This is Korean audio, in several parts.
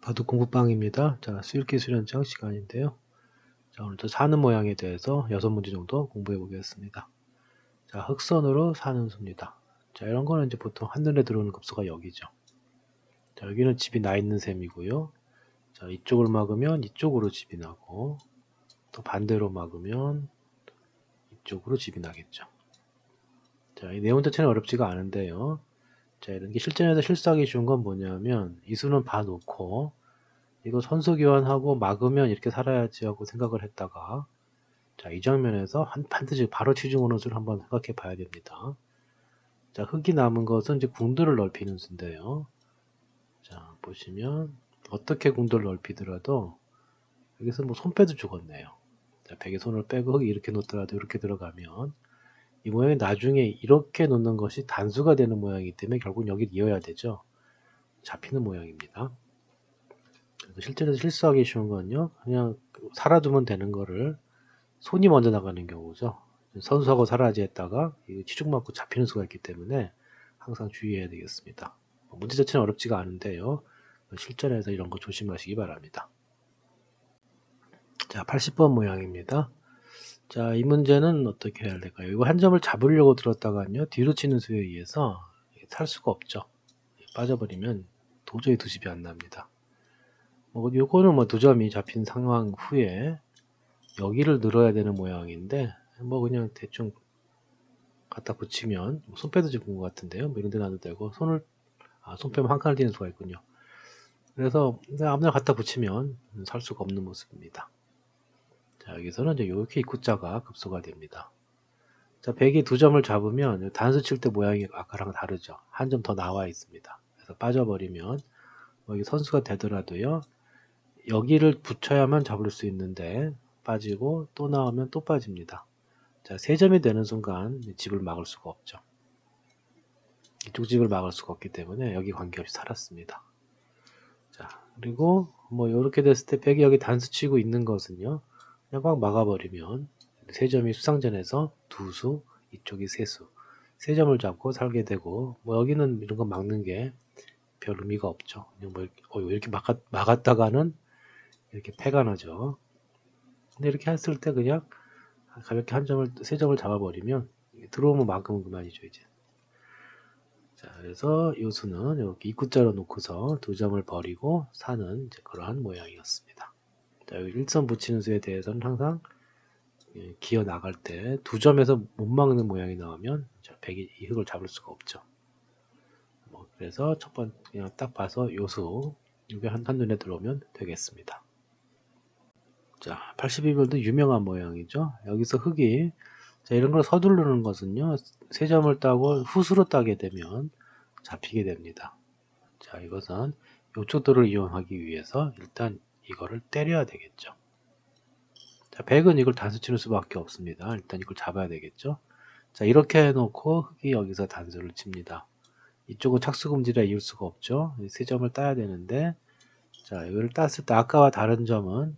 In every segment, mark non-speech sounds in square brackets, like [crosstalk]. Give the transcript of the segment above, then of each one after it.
바둑 공부방입니다. 자, 수일기 수련장 시간인데요. 자, 오늘도 사는 모양에 대해서 여섯 문제 정도 공부해 보겠습니다. 자, 흑선으로 사는 수입니다. 자, 이런 거는 이제 보통 한눈에 들어오는 급수가 여기죠. 자, 여기는 집이 나 있는 셈이고요. 자, 이쪽을 막으면 이쪽으로 집이 나고, 또 반대로 막으면 이쪽으로 집이 나겠죠. 자, 이 내용 자체는 어렵지가 않은데요. 자, 이런 게 실전에서 실수하기 쉬운 건 뭐냐면 이 수는 봐놓고 이거 선수 교환하고 막으면 이렇게 살아야지 하고 생각을 했다가 자, 이 장면에서 한 반드시 바로 치중 오는 수를 한번 생각해 봐야 됩니다. 자, 흙이 남은 것은 이제 궁도를 넓히는 수인데요. 자, 보시면 어떻게 궁도를 넓히더라도 여기서 뭐 손 빼도 죽었네요. 자, 벽에 손을 빼고 이렇게 놓더라도 이렇게 들어가면 이 모양이 나중에 이렇게 놓는 것이 단수가 되는 모양이기 때문에 결국 여기를 이어야 되죠. 잡히는 모양입니다. 실제로 실수하기 쉬운 건요. 그냥 살아두면 되는 거를 손이 먼저 나가는 경우죠. 선수하고 살아야지 했다가 치중 맞고 잡히는 수가 있기 때문에 항상 주의해야 되겠습니다. 문제 자체는 어렵지가 않은데요. 실전에서 이런 거 조심하시기 바랍니다. 자, 80번 모양입니다. 자, 이 문제는 어떻게 해야 될까요? 이거 한 점을 잡으려고 들었다가요, 뒤로 치는 수에 의해서 탈 수가 없죠. 빠져버리면 도저히 두 집이 안 납니다. 뭐, 요거는 뭐 두 점이 잡힌 상황 후에 여기를 늘어야 되는 모양인데, 뭐 그냥 대충 갖다 붙이면, 뭐손 빼도 집은 것 같은데요. 뭐 이런 데 놔도 되고, 손을, 아, 손 빼면 한 칸을 띄는 수가 있군요. 그래서 아무나 갖다 붙이면 살 수가 없는 모습입니다. 자, 여기서는 이제 이렇게 입구자가 급소가 됩니다. 자, 100이 두 점을 잡으면 단수 칠 때 모양이 아까랑 다르죠. 한 점 더 나와 있습니다. 그래서 빠져버리면 여기 선수가 되더라도요. 여기를 붙여야만 잡을 수 있는데 빠지고 또 나오면 또 빠집니다. 자, 세 점이 되는 순간 집을 막을 수가 없죠. 이쪽 집을 막을 수가 없기 때문에 여기 관계없이 살았습니다. 자, 그리고 뭐 이렇게 됐을 때 100이 여기 단수 치고 있는 것은요. 그냥 꽉 막아버리면 세 점이 수상전에서 두 수, 이쪽이 세 수. 세 점을 잡고 살게 되고 뭐 여기는 이런 거 막는 게 별 의미가 없죠. 그냥 뭐 이렇게, 어, 이렇게 막았, 막았다가는 이렇게 패가 나죠. 근데 이렇게 했을 때 그냥 가볍게 한 점을 세 점을 잡아버리면 들어오면 막으면 그만이죠 이제. 자 그래서 이 수는 이렇게 입구자로 놓고서 두 점을 버리고 사는 이제 그러한 모양이었습니다. 자, 여기 일선 붙이는 수에 대해서는 항상 예, 기어 나갈 때 두 점에서 못 막는 모양이 나오면 백이 이 흙을 잡을 수가 없죠. 뭐 그래서 첫 번째 그냥 딱 봐서 요수 이게 한, 한눈에 들어오면 되겠습니다. 자, 82번도 유명한 모양이죠. 여기서 흙이 자, 이런 걸 서두르는 것은요. 세 점을 따고 후수로 따게 되면 잡히게 됩니다. 자, 이것은 요초도를 이용하기 위해서 일단 이거를 때려야 되겠죠. 자, 100은 이걸 단수 치는 수밖에 없습니다. 일단 이걸 잡아야 되겠죠. 자, 이렇게 해놓고 흙이 여기서 단수를 칩니다. 이쪽은 착수금지라 이을 수가 없죠. 세 점을 따야 되는데, 자, 이걸 땄을 때 아까와 다른 점은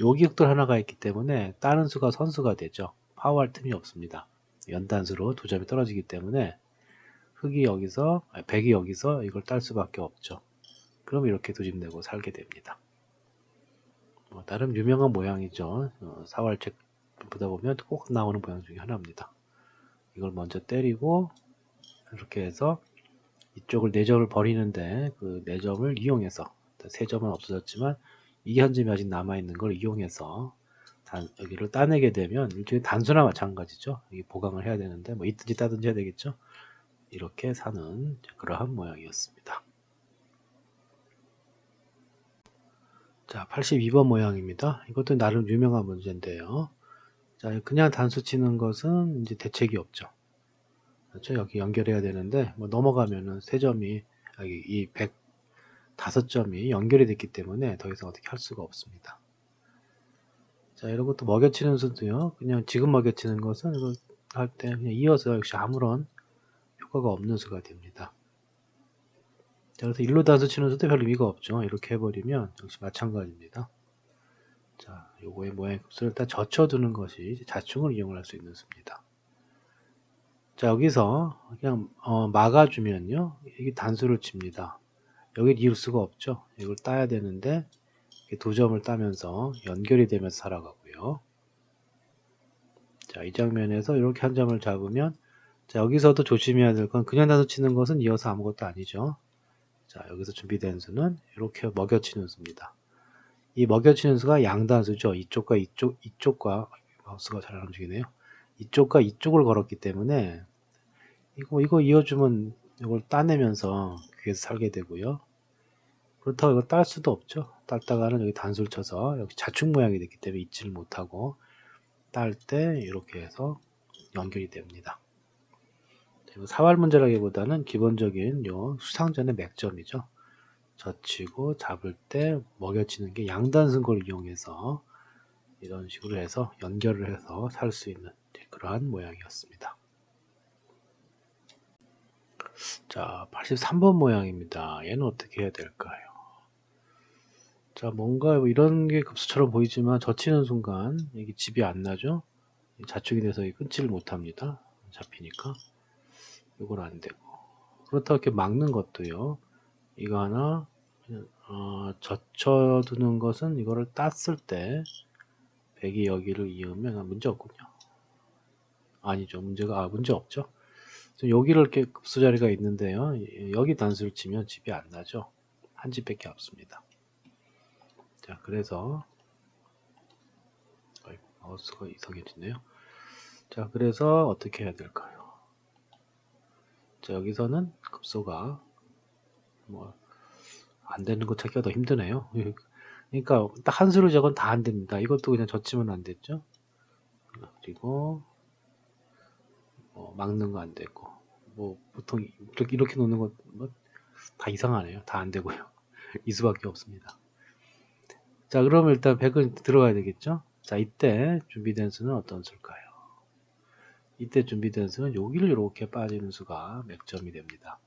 여기 흙들 하나가 있기 때문에 따는 수가 선수가 되죠. 파워할 틈이 없습니다. 연단수로 두 점이 떨어지기 때문에 흙이 여기서, 100이 여기서 이걸 딸 수밖에 없죠. 그럼 이렇게 두집 내고 살게 됩니다. 뭐 나름 유명한 모양이죠. 어, 사활책 보다 보면 꼭 나오는 모양 중에 하나입니다. 이걸 먼저 때리고 이렇게 해서 이쪽을 4점을 버리는데 그 4점을 이용해서 세 점은 없어졌지만 이게 한 점이 아직 남아있는 걸 이용해서 단, 여기를 따내게 되면 일종의 단수나 마찬가지죠. 이 보강을 해야 되는데 뭐 있든지 따든지 해야 되겠죠. 이렇게 사는 그러한 모양이었습니다. 자, 82번 모양입니다. 이것도 나름 유명한 문제인데요. 자, 그냥 단수 치는 것은 이제 대책이 없죠. 그렇죠? 여기 연결해야 되는데, 뭐 넘어가면은 세 점이, 여기 이 105점이 연결이 됐기 때문에 더 이상 어떻게 할 수가 없습니다. 자, 이런 것도 먹여치는 수도요. 그냥 지금 먹여치는 것은 이거 할 때 그냥 이어서 역시 아무런 효과가 없는 수가 됩니다. 자, 그래서 일로 단수 치는 수도 별 의미가 없죠. 이렇게 해버리면 역시 마찬가지입니다. 자, 요거의 모양 값을 일단 젖혀두는 것이 자충을 이용을 할 수 있는 수입니다. 자, 여기서 그냥 어, 막아주면요. 이게 단수를 칩니다. 여기 이을 수가 없죠. 이걸 따야 되는데 두 점을 따면서 연결이 되면서 살아가고요. 자, 이 장면에서 이렇게 한 점을 잡으면 자, 여기서도 조심해야 될 건 그냥 단수 치는 것은 이어서 아무것도 아니죠. 자, 여기서 준비된 수는 이렇게 먹여치는 수입니다. 이 먹여치는 수가 양단수죠. 이쪽과 이쪽, 이쪽과 마우스가 잘 안 움직이네요. 이쪽과 이쪽을 걸었기 때문에 이거 이거 이어주면 이걸 따내면서 귀에서 살게 되고요. 그렇다고 이거 딸 수도 없죠. 딸다가는 여기 단수를 쳐서 여기 자축 모양이 됐기 때문에 잊지를 못하고 딸 때 이렇게 해서 연결이 됩니다. 사활 문제라기보다는 기본적인 요 수상전의 맥점이죠. 젖히고 잡을 때 먹여치는 게 양단승골을 이용해서 이런 식으로 해서 연결을 해서 살 수 있는 그러한 모양이었습니다. 자, 83번 모양입니다. 얘는 어떻게 해야 될까요? 자, 뭔가 이런 게 급수처럼 보이지만 젖히는 순간 이게 집이 안 나죠? 자축이 돼서 끊지를 못합니다. 잡히니까. 이걸 안 되고. 그렇다고 이렇게 막는 것도요. 이거 하나, 어, 젖혀두는 것은 이거를 땄을 때, 백이 여기를 이으면 문제 없군요. 아니죠. 문제가, 아, 문제 없죠. 여기를 이렇게 급수 자리가 있는데요. 여기 단수를 치면 집이 안 나죠. 한 집밖에 없습니다. 자, 그래서, 마우스가 이상해지네요. 자, 그래서 어떻게 해야 될까요? 자, 여기서는 급소가 뭐 안 되는 거 찾기가 더 힘드네요. [laughs] 그러니까 딱 한 수를 적은 다 안 됩니다. 이것도 그냥 젖히면 안 됐죠. 그리고 뭐 막는 거 안 되고 뭐 보통 이렇게 이렇게 놓는 거뭐다 이상하네요. 다 안 되고요. [laughs] 이 수밖에 없습니다. 자, 그러면 일단 100은 들어가야 되겠죠? 자, 이때 준비된 수는 어떤 수일까요? 이때 준비된 수는 여기를 이렇게 빠지는 수가 맥점이 됩니다.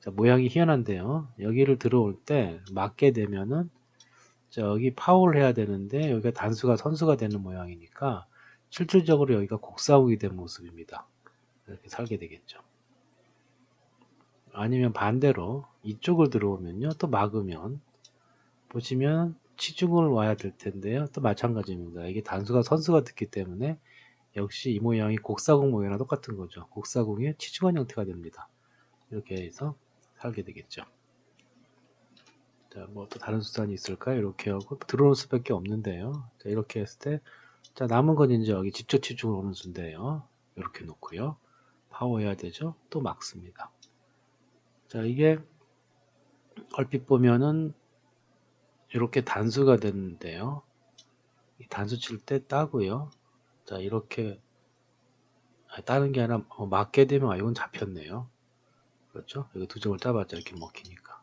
자, 모양이 희한한데요. 여기를 들어올 때 맞게 되면은 자, 여기 파워를 해야 되는데 여기가 단수가 선수가 되는 모양이니까 실질적으로 여기가 곡사국이 된 모습입니다. 이렇게 살게 되겠죠. 아니면 반대로 이쪽을 들어오면요. 또 막으면 보시면 치중을 와야 될 텐데요. 또 마찬가지입니다. 이게 단수가 선수가 됐기 때문에 역시 이 모양이 곡사공 모양이랑 똑같은 거죠. 곡사공의 치중한 형태가 됩니다. 이렇게 해서 살게 되겠죠. 자, 뭐 또 다른 수단이 있을까요? 이렇게 하고 들어올 수밖에 없는데요. 자, 이렇게 했을 때, 자, 남은 건 이제 여기 직접 치중을 오는 수인데요. 이렇게 놓고요. 파워 해야 되죠? 또 막습니다. 자, 이게 얼핏 보면은 이렇게 단수가 됐는데요. 단수 칠 때 따고요. 자 이렇게. 따는 게 아니라 어, 맞게 되면 아 이건 잡혔네요. 그렇죠? 이거 두 점을 따봤자 이렇게 먹히니까.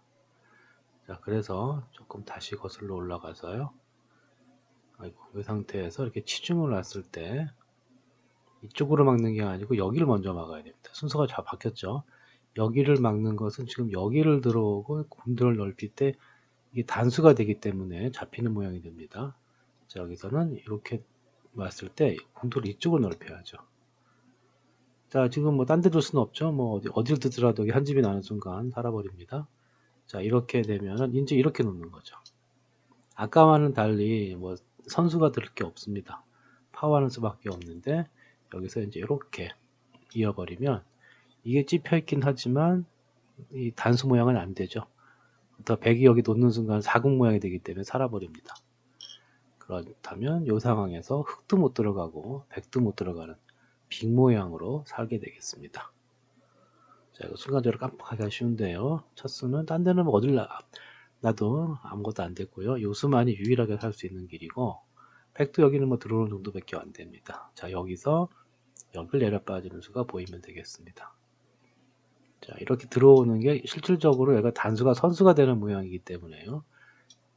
자 그래서 조금 다시 거슬러 올라가서요. 아이고 이 상태에서 이렇게 치중을 놨을 때 이쪽으로 막는 게 아니고 여기를 먼저 막아야 됩니다. 순서가 잘 바뀌었죠? 여기를 막는 것은 지금 여기를 들어오고 군들을 넓힐 때 이게 단수가 되기 때문에 잡히는 모양이 됩니다. 자 여기서는 이렇게 왔을 때 공도를 이쪽으로 넓혀야죠. 자, 지금 뭐 딴 데 둘 수는 없죠. 뭐 어디, 어디를 두더라도 한 집이 나는 순간 살아버립니다. 자, 이렇게 되면은 이제 이렇게 놓는 거죠. 아까와는 달리 뭐 선수가 들을 게 없습니다. 파워하는 수밖에 없는데 여기서 이제 이렇게 이어버리면 이게 찝혀 있긴 하지만 이 단수 모양은 안 되죠. 더 백이 여기 놓는 순간 사국 모양이 되기 때문에 살아버립니다. 그렇다면 이 상황에서 흙도 못 들어가고 백도 못 들어가는 빅 모양으로 살게 되겠습니다. 자, 이거 순간적으로 깜빡하기가 쉬운데요. 첫 수는 딴 데는 뭐 어딜 나, 놔도 아무것도 안 됐고요. 요 수만이 유일하게 살 수 있는 길이고 백도 여기는 뭐 들어오는 정도밖에 안 됩니다. 자, 여기서 여기를 내려 빠지는 수가 보이면 되겠습니다. 자, 이렇게 들어오는 게 실질적으로 얘가 단수가 선수가 되는 모양이기 때문에요.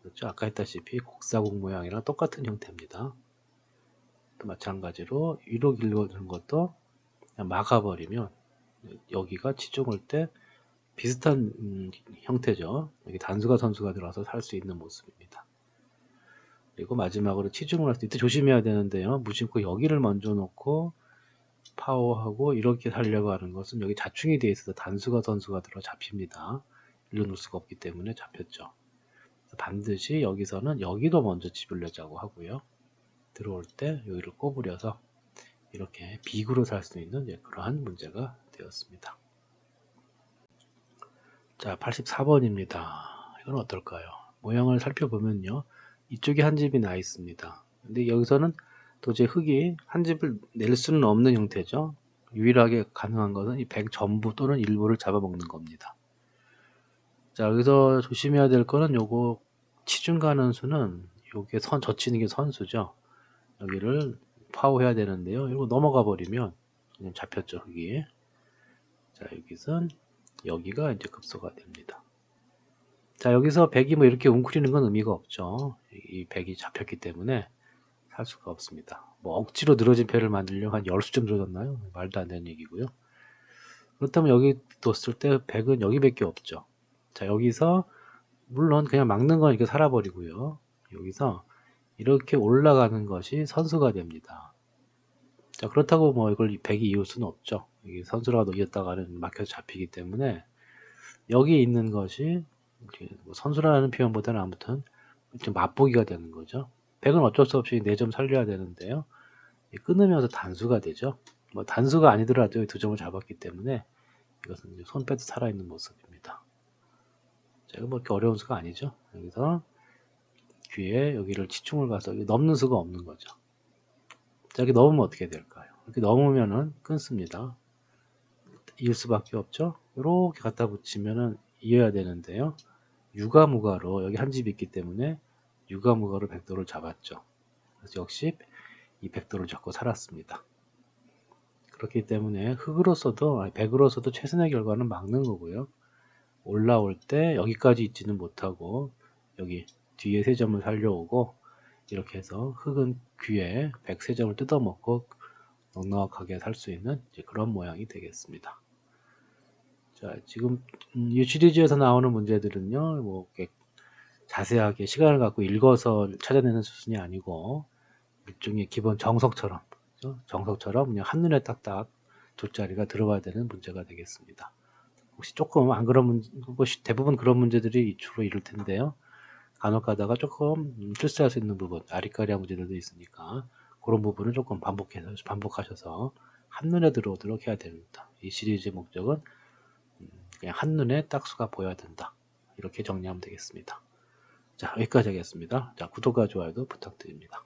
그렇죠? 아까 했다시피 곡사공 모양이랑 똑같은 형태입니다. 또 마찬가지로 위로 길어지는 것도 막아버리면 여기가 치중할 때 비슷한 음, 형태죠. 여기 단수가 선수가 들어서 살 수 있는 모습입니다. 그리고 마지막으로 치중을 할 때 이때 조심해야 되는데요. 무심코 여기를 먼저 놓고 파워하고 이렇게 살려고 하는 것은 여기 자충이 되어 있어서 단수가 선수가 들어 잡힙니다. 늘려놓을 수가 없기 때문에 잡혔죠. 반드시 여기서는 여기도 먼저 집으려자고 하고요. 들어올 때 여기를 꼬부려서 이렇게 비구로 살 수 있는 이제 그러한 문제가 되었습니다. 자, 84번입니다. 이건 어떨까요? 모양을 살펴보면요. 이쪽에 한 집이 나 있습니다. 근데 여기서는 도저히 흙이 한 집을 낼 수는 없는 형태죠. 유일하게 가능한 것은 이백 전부 또는 일부를 잡아먹는 겁니다. 자, 여기서 조심해야 될 거는 요거 치중 가는 수는 요게 선 젖히는 게 선수죠. 여기를 파워해야 되는데요. 이거 넘어가 버리면 그냥 잡혔죠, 흙이. 자, 여기선 여기가 이제 급소가 됩니다. 자, 여기서 백이 뭐 이렇게 웅크리는 건 의미가 없죠. 이 백이 잡혔기 때문에 살 수가 없습니다. 뭐 억지로 늘어진 배를 만들려고 한 10수쯤 늘어졌나요? 말도 안 되는 얘기고요. 그렇다면 여기 뒀을 때 백은 여기밖에 없죠. 자, 여기서 물론 그냥 막는 건 이렇게 살아버리고요. 여기서 이렇게 올라가는 것이 선수가 됩니다. 자, 그렇다고 뭐 이걸 100이 이을 수는 없죠. 이게 선수라도 이었다가는 막혀서 잡히기 때문에 여기 있는 것이 뭐 선수라는 표현보다는 아무튼 좀 맛보기가 되는 거죠. 100은 어쩔 수 없이 4점 살려야 되는데요. 끊으면서 단수가 되죠. 뭐 단수가 아니더라도 두 점을 잡았기 때문에 이것은 손 빼도 살아있는 모습입니다. 자, 이거 뭐 이렇게 어려운 수가 아니죠. 여기서 귀에 여기를 치충을 가서 넘는 수가 없는 거죠. 자, 여기 넘으면 어떻게 될까요? 이렇게 넘으면은 끊습니다. 이을 수밖에 없죠. 이렇게 갖다 붙이면은 이어야 되는데요. 유가무가로 여기 한 집이 있기 때문에 유가무가로 백도를 잡았죠. 그래서 역시 이 백도를 잡고 살았습니다. 그렇기 때문에 흙으로서도 백으로서도 최선의 결과는 막는 거고요. 올라올 때 여기까지 있지는 못하고 여기 뒤에 세 점을 살려오고 이렇게 해서 흙은 귀에 백세 점을 뜯어먹고 넉넉하게 살 수 있는 그런 모양이 되겠습니다. 자, 지금 음, 이 시리즈에서 나오는 문제들은요, 뭐 자세하게 시간을 갖고 읽어서 찾아내는 수준이 아니고 일종의 기본 정석처럼? 정석처럼 그냥 한눈에 딱딱 두 자리가 들어가야 되는 문제가 되겠습니다. 혹시 조금 안 그런 문제, 뭐 대부분 그런 문제들이 주로 이럴 텐데요. 간혹 가다가 조금 실수할 수 있는 부분, 아리까리한 문제들도 있으니까 그런 부분을 조금 반복해서 반복하셔서 한눈에 들어오도록 해야 됩니다. 이 시리즈의 목적은 음, 그냥 한눈에 딱수가 보여야 된다. 이렇게 정리하면 되겠습니다. 자, 여기까지 하겠습니다. 자, 구독과 좋아요도 부탁드립니다.